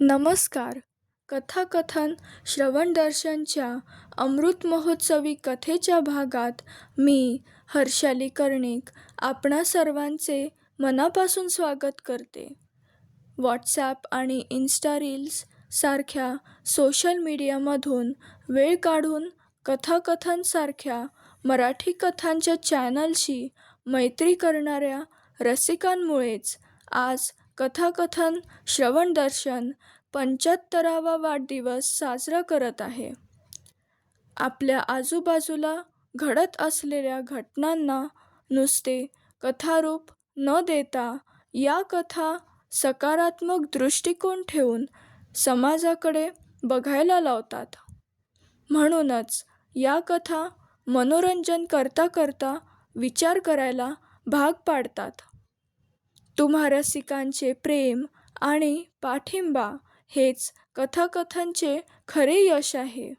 नमस्कार. कथाकथन श्रवणदर्शनच्या अमृत महोत्सवी कथेच्या भागात मी हर्षाली कर्णिक आपणा सर्वांचे मनापासून स्वागत करते. व्हॉट्सॲप आणि इन्स्टा रील्स सारख्या सोशल मीडियामधून वेळ काढून कथाकथनसारख्या मराठी कथांच्या चॅनलशी मैत्री करणाऱ्या रसिकांमुळेच आज कथाकथन श्रवणदर्शन पंच्याहत्तरावा वाढदिवस साजरा करत आहे. आपल्या आजूबाजूला घडत असलेल्या घटनांना नुसते कथारूप न देता या कथा सकारात्मक दृष्टिकोन ठेवून समाजाकडे बघायला लावतात. म्हणूनच या कथा मनोरंजन करता करता विचार करायला भाग पाडतात. तुम्हा रसिकांचे प्रेम आणि पाठिंबा हेच कथाकथनचे खरे यश आहे.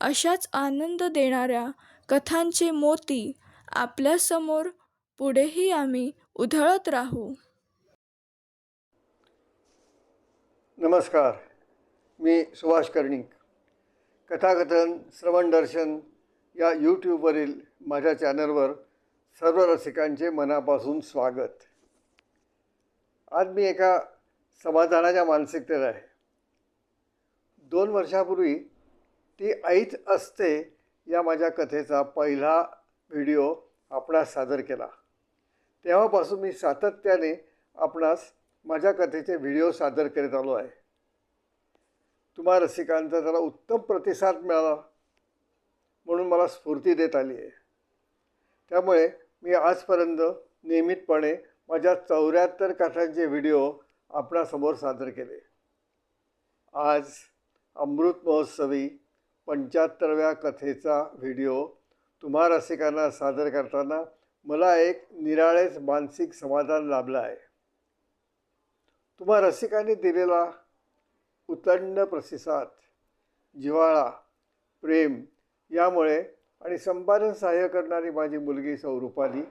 अशाच आनंद देणाऱ्या कथांचे मोती आपल्यासमोर पुढेही आम्ही उधळत राहू. नमस्कार. मी सुभाष कर्णिक. कथाकथन श्रवण दर्शन या यूट्यूबवरील माझ्या चॅनलवर सर्व रसिकांचे मनापासून स्वागत. आज मी एका समाधानाच्या मानसिकतेत आहे. दोन वर्षापूर्वी ती आईच असते या माझ्या कथेचा पहिला व्हिडिओ आपणास सादर केला. तेव्हापासून मी सातत्याने आपणास माझ्या कथेचे व्हिडिओ सादर करीत आलो आहे. तुम्हा रसिकांचा त्याला उत्तम प्रतिसाद मिळाला म्हणून मला स्फूर्ती देत आली आहे. त्यामुळे मी आजपर्यंत नियमितपणे माझ्या चौऱ्याहत्तर कथांचे व्हिडिओ आपणासमोर सादर केले. आज अमृत महोत्सवी पंच्याहत्तरव्या कथेचा व्हिडिओ तुम्हा रसिकांना सादर करताना मला एक निराळेच मानसिक समाधान लाभलं आहे. तुम्हा रसिकांनी दिलेला उतंड प्रतिसाद जिव्हाळा प्रेम यामुळे आणि संपादन सहाय्य करणारी माझी मुलगी सौरूपाली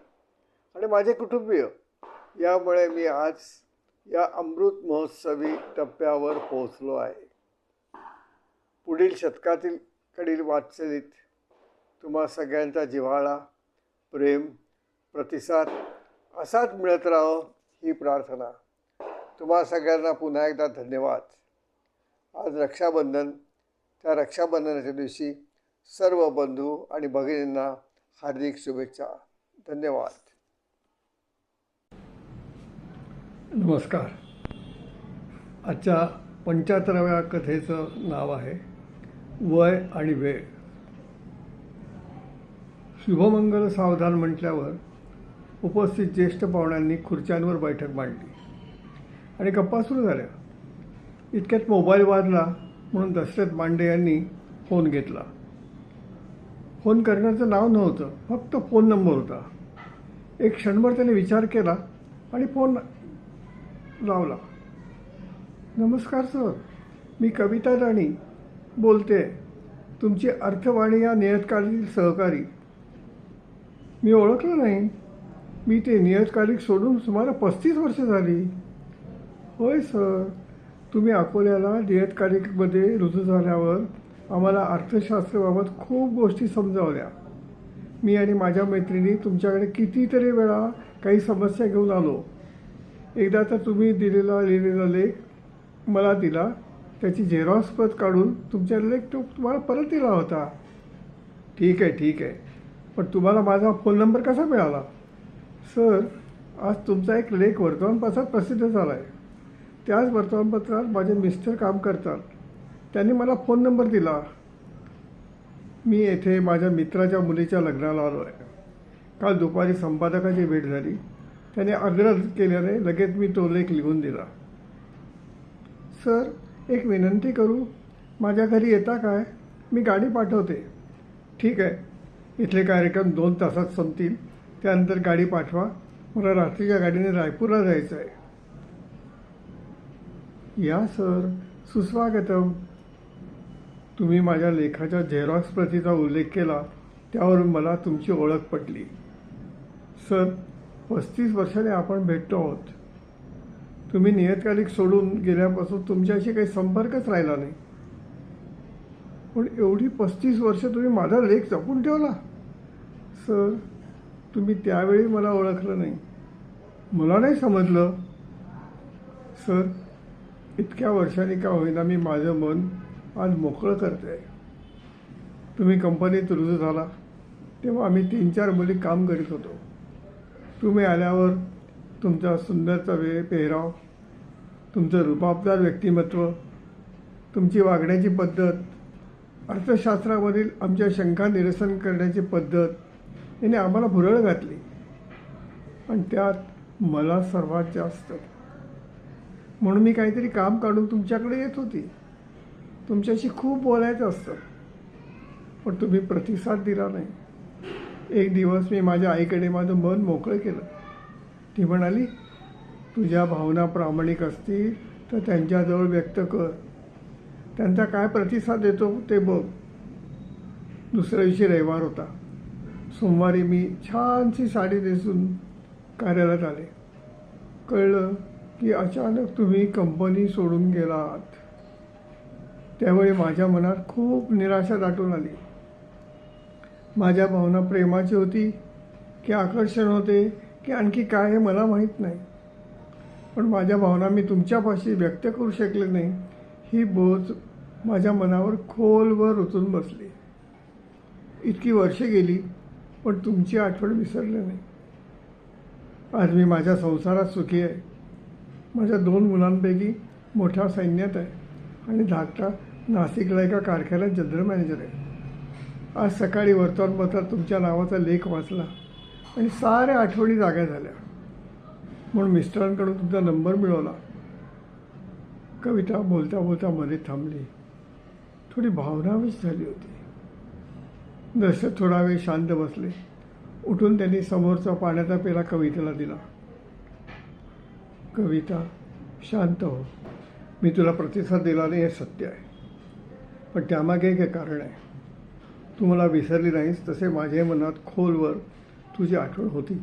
आणि माझे कुटुंबीय यामुळे मी आज या अमृत महोत्सवी टप्प्यावर पोहोचलो आहे. पुढील शतकातील कडील वाटचालीत तुम्हा सगळ्यांचा जिव्हाळा प्रेम प्रतिसाद असाच मिळत राहो ही प्रार्थना. तुम्हा सगळ्यांना पुन्हा एकदा धन्यवाद. आज रक्षाबंधन त्या रक्षाबंधनाच्या दिवशी सर्व बंधू आणि भगिनींना हार्दिक शुभेच्छा. धन्यवाद. नमस्कार. आजच्या पंच्याहत्तराव्या कथेचं नाव आहे वय आणि वेळ. शुभमंगल सावधान म्हटल्यावर उपस्थित ज्येष्ठ पाहुण्यांनी खुर्च्यांवर बैठक मांडली. आणि गप्पा सुरू झाल्या. इतक्यात मोबाईल वाजला म्हणून दशरथ मांडे यांनी फोन घेतला. फोन करण्याचं नाव नव्हतं फक्त फोन नंबर होता. एक क्षणभर त्याने विचार केला आणि फोन लावला. नमस्कार सर. मी कविता राणी बोलते तुमची अर्थवाणी या नियतकालिक सहकारी. मी ओळखलं नाही. मी ते नियतकालिक सोडून सुमारे पस्तीस वर्ष झाली. होय सर. तुम्ही अकोल्याला नियतकालिकमध्ये रुजू झाल्यावर आम्हाला अर्थशास्त्राबाबत खूप गोष्टी समजावल्या. मी आणि माझ्या मैत्रिणी तुमच्याकडे कितीतरी वेळा काही समस्या घेऊन आलो. एकदा तर तुम्ही दिलेला लिहिलेला लेख मला दिला. त्याची झेरॉक्स प्रत काढून तुमच्या लेख तो तुम्हाला परत दिला होता. ठीक आहे ठीक आहे. पण तुम्हाला माझा फोन नंबर कसा मिळाला? सर आज तुमचा एक लेख वर्तमानपत्रात प्रसिद्ध झाला आहे त्याच वर्तमानपत्रात माझे मिस्टर काम करतात. त्यांनी मला फोन नंबर दिला. मी येथे माझ्या मित्राच्या मुलीच्या लग्नाला आलो आहे काल दुपारी संपादकाची भेट झाली. त्याने आग्रह केल्याने लगेच मी तो लेख लिहून दिला. सर एक विनंती करू माझ्या घरी येता काय? मी गाडी पाठवते. ठीक आहे. इथले कार्यक्रम दोन तासात संपतील. त्यानंतर गाडी पाठवा. मला रात्रीच्या गाडीने रायपूरला जायचं आहे या सर. सुस्वागतम. तुम्ही माझ्या लेखाच्या झेरॉक्स प्रतीचा उल्लेख केला. त्यावरून मला तुमची ओळख पटली. सर पस्तीस वर्षाने आपण भेटतो आहोत. तुम्ही नियतकालिक सोडून गेल्यापासून तुमच्याशी काही संपर्कच राहिला नाही. पण एवढी पस्तीस वर्ष तुम्ही माझा लेख जपून ठेवला. सर तुम्ही त्यावेळी मला ओळखलं नाही. मला नाही समजलं. सर इतक्या वर्षांनी का होईना मी माझं मन आज मोकळं करते आहे तुम्ही कंपनीत रुजू झाला. तेव्हा आम्ही तीन चार मुली काम करीत होतो. तुम्ही आल्यावर तुमचा सुंदरचा वे पेहराव तुमचं रुबाबदार व्यक्तिमत्व तुमची वागण्याची पद्धत अर्थशास्त्रामधील आमच्या शंका निरसन करण्याची पद्धत याने आम्हाला भुरळ घातली. आणि त्यात मला सर्वात जास्त. म्हणून मी काहीतरी काम काढून तुमच्याकडे येत होती. तुमच्याशी खूप बोलायचं असतं. पण तुम्ही प्रतिसाद दिला नाही. एक दिवस मी माझ्या आईकडे माझं मन मोकळं केलं. ती म्हणाली तुझ्या भावना प्रामाणिक असतील तर त्यांच्याजवळ व्यक्त कर. त्यांचा काय प्रतिसाद देतो ते बघ. दुसऱ्या दिवशी रविवार होता. सोमवारी मी छानशी साडी नेसून कार्यालयात आले. कळलं की अचानक तुम्ही कंपनी सोडून गेलात. त्यावेळी माझ्या मनात खूप निराशा दाटून आली. माझ्या भावना प्रेमाची होती की आकर्षण होते की आणखी काय हे मला माहीत नाही. पण माझ्या भावना मी तुमच्यापाशी व्यक्त करू शकले नाही. ही बोच माझ्या मनावर खोलवर रुतून बसली. इतकी वर्षे गेली पण तुमची आठवण विसरले नाही. आज मी माझ्या संसारात सुखी आहे. माझ्या दोन मुलांपैकी मोठ्या सैन्यात आहे आणि धाकटा नाशिकला एका कारखान्यात जनरल मॅनेजर आहे. आज सकाळी वर्तमानपत्रात तुमच्या नावाचा लेख वाचला. आणि साऱ्या आठवणी जाग्या झाल्या. म्हणून मिस्टरांकडून तुमचा नंबर मिळवला. कविता बोलता बोलता मध्ये थांबली. थोडी भावनावीच झाली होती. दशरथ थोडा वेळ शांत बसले. उठून त्यांनी समोरचा पाण्याचा पेला कवितेला दिला. कविता शांत हो. मी तुला प्रतिसाद दिला नाही हे सत्य आहे. पण त्यामागे एक कारण आहे. तू मला विसरली नाहीस तसे माझ्या मनात खोलवर तुझी आठवण होती.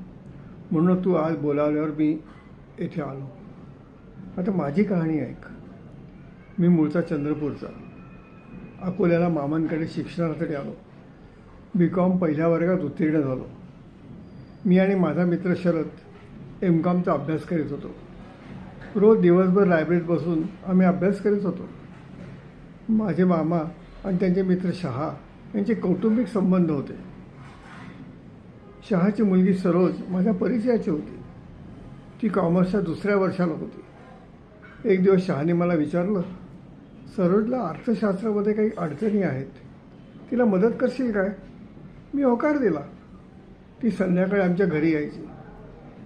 म्हणून तू आज बोलावल्यावर मी येथे आलो. आता माझी कहाणी ऐक. मी मूळचा चंद्रपूरचा. अकोल्याला मामांकडे शिक्षणासाठी आलो. बी कॉम पहिल्या वर्गात उत्तीर्ण झालो. मी आणि माझा मित्र शरद एम कॉमचा अभ्यास करीत होतो. रोज दिवसभर लायब्ररीत बसून आम्ही अभ्यास करीत होतो. माझे मामा आणि त्यांचे मित्र शहा यांचे कौटुंबिक संबंध होते. शहाची मुलगी सरोज माझ्या परिचयाची होती. ती कॉमर्सच्या दुसऱ्या वर्षाला होती. एक दिवस शहाने मला विचारलं सरोजला अर्थशास्त्रामध्ये काही अडचणी आहेत? तिला मदत करशील काय? मी होकार दिला. ती संध्याकाळी आमच्या घरी यायची.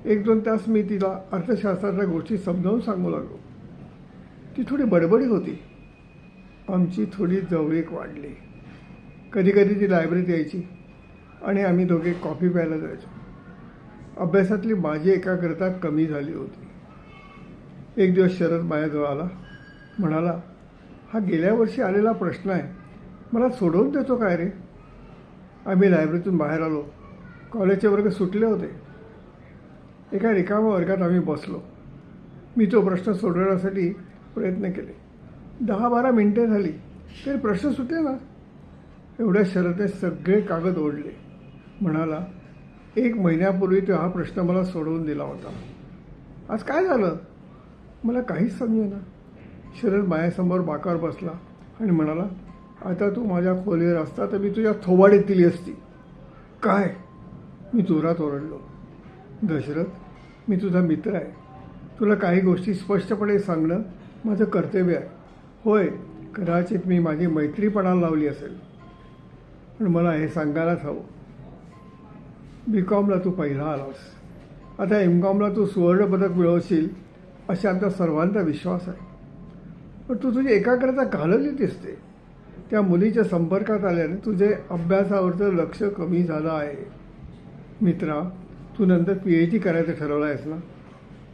एक दोन तास मी तिला अर्थशास्त्राच्या गोष्टी समजावून सांगू लागलो. ती थोडी बडबडी होती. आमची थोडी जवळीक वाढली. कधी कधी ती लायब्ररीत यायची. आणि आम्ही दोघे कॉफी प्यायला जायचो. अभ्यासातली माझी एकाग्रता कमी झाली होती. एक दिवस शरद माझ्याजवळ आला. म्हणाला हा गेल्या वर्षी आलेला प्रश्न आहे. मला सोडवून देतो काय रे? आम्ही लायब्ररीतून बाहेर आलो. कॉलेजचे वर्ग सुटले होते. एका रिकाम्या वर्गात आम्ही बसलो. मी तो प्रश्न सोडवण्यासाठी प्रयत्न केले. दहा बारा मिनटे झाली. तरी प्रश्न सुटले ना? एवढ्या शरदने सगळे कागद ओढले. म्हणाला एक महिन्यापूर्वी तो हा प्रश्न मला सोडवून दिला होता. आज काय झालं? मला काहीच समजेना शरद मायासमोर बाकावर बसला आणि म्हणाला आता तू माझ्या खोलीवर असता तर मी तुझ्या थोबाडीत दिली असती. काय? मी जोरात ओरडलो. दशरथ मी तुझा मित्र आहे. तुला काही गोष्टी स्पष्टपणे सांगणं माझं कर्तव्य आहे. होय कदाचित मी माझी मैत्रीपणाला लावली असेल. पण मला हे सांगायलाच हवं. बी कॉमला तू पहिला आलास. आता एम कॉमला तू सुवर्णपदक मिळवशील अशा आमचा सर्वांचा विश्वास आहे. पण तू तुझी एकाग्रता घालवली दिसते. त्या मुलीच्या संपर्कात आल्याने तुझे अभ्यासावरचं लक्ष कमी झालं आहे. मित्रा तू नंतर पी एच डी करायचं ठरवलं आहेस ना?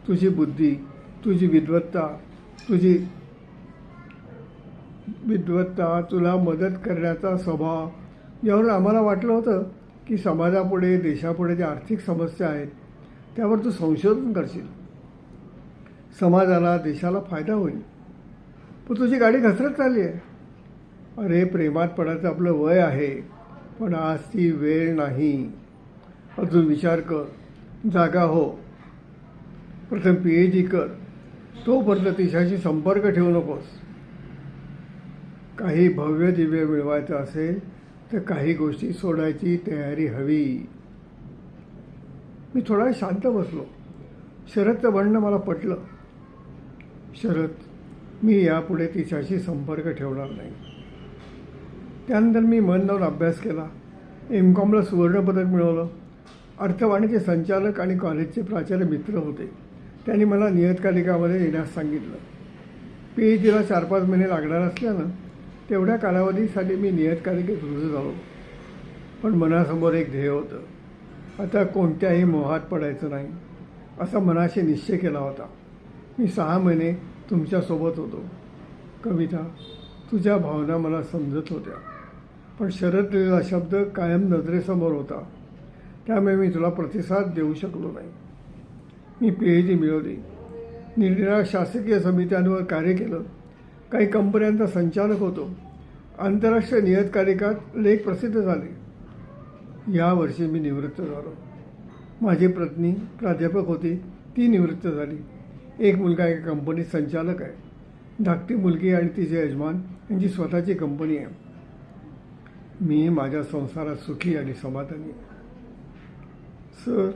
तुझी बुद्धी तुझी विद्वत्ता तुझी विद्वत्ता तुला मदत करण्याचा स्वभाव यावरून आम्हाला वाटलं होतं की समाजापुढे देशापुढे ज्या आर्थिक समस्या आहेत त्यावर तू संशोधन करशील. समाजाला देशाला फायदा होईल. पण तुझी गाडी घसरत चालली आहे. अरे प्रेमात पडायचं आपलं वय आहे पण आज ती वेळ नाही. अजून विचार कर. जागा हो. प्रथम पी एच डी कर. तोपर्यंत तिच्याशी संपर्क ठेवू नकोस. काही भव्य दिव्य मिळवायचं असेल तर काही गोष्टी सोडायची तयारी हवी. मी थोडा वेळ शांत बसलो. शरदचं म्हणणं मला पटलं. शरद मी यापुढे तिच्याशी संपर्क ठेवणार नाही. त्यानंतर मी मन लावून अभ्यास केला. एम कॉमला सुवर्णपदक मिळवलं. अर्थवाणीचे संचालक आणि कॉलेजचे प्राचार्य मित्र होते. त्यांनी मला नियतकालिकामध्ये येण्यास सांगितलं. पी एच डीला चार पाच महिने लागणार असल्यानं तेवढ्या कालावधीसाठी मी नियतकालिकेत रुजू झालो. पण मनासमोर एक ध्येय होतं. आता कोणत्याही मोहात पडायचं नाही. असा मनाशी निश्चय केला होता. मी सहा महिने तुमच्यासोबत होतो. कविता तुझ्या भावना मला समजत होत्या. पण शरद शब्द कायम नजरेसमोर होता. त्यामुळे मी तुला प्रतिसाद देऊ शकलो नाही. मी पी एच डी मिळवली. निरनिराळ्या शासकीय समित्यांवर कार्य केलं. काही कंपन्यांचा संचालक होतो. आंतरराष्ट्रीय नियतकालिकात लेख प्रसिद्ध झाले. यावर्षी मी निवृत्त झालो. माझी पत्नी प्राध्यापक होती. ती निवृत्त झाली. एक मुलगा एका कंपनीत संचालक आहे. धाकटी मुलगी आणि तिचे यजमान यांची स्वतःची कंपनी आहे. मी माझ्या संसारात सुखी आणि समाधानी आहे. सर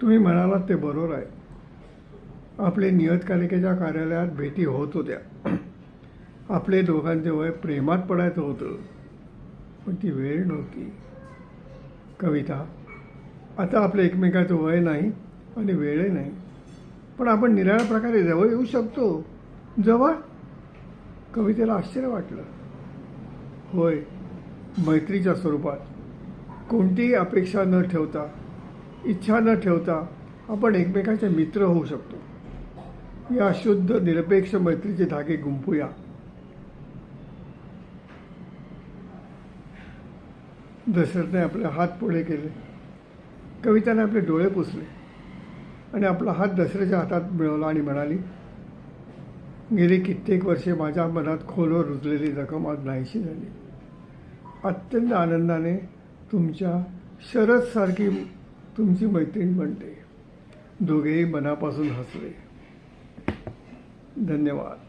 तुम्ही म्हणालात ते बरोबर आहे. आपले नियतकालिकेच्या कार्यालयात भेटी होत होत्या. आपले दोघांचे वय प्रेमात पडायचं होतं पण ती वेळ नव्हती. कविता आता आपलं एकमेकाचं वय नाही आणि वेळही नाही पण आपण निराळ्या प्रकारे जवळ येऊ शकतो. जवळ? कवितेला आश्चर्य वाटलं. होय मैत्रीच्या स्वरूपात. कोणतीही अपेक्षा न ठेवता इच्छा न ठेवता आपण एकमेकाचे मित्र होऊ शकतो. या शुद्ध निरपेक्ष मैत्रीचे धागे गुंपूया दशरथने आपले हात पुढे केले. कविताने आपले डोळे पुसले. आणि आपला हात दसऱ्याच्या हातात मिळवला आणि म्हणाली गेली कित्येक वर्षे माझ्या मनात खोलवर रुजलेली जखम आज नाहीशी झाली. अत्यंत आनंदाने तुमच्या शरदसारखी तुमची मैत्रीण म्हणते दोघेही मनापासून हसले. धन्यवाद.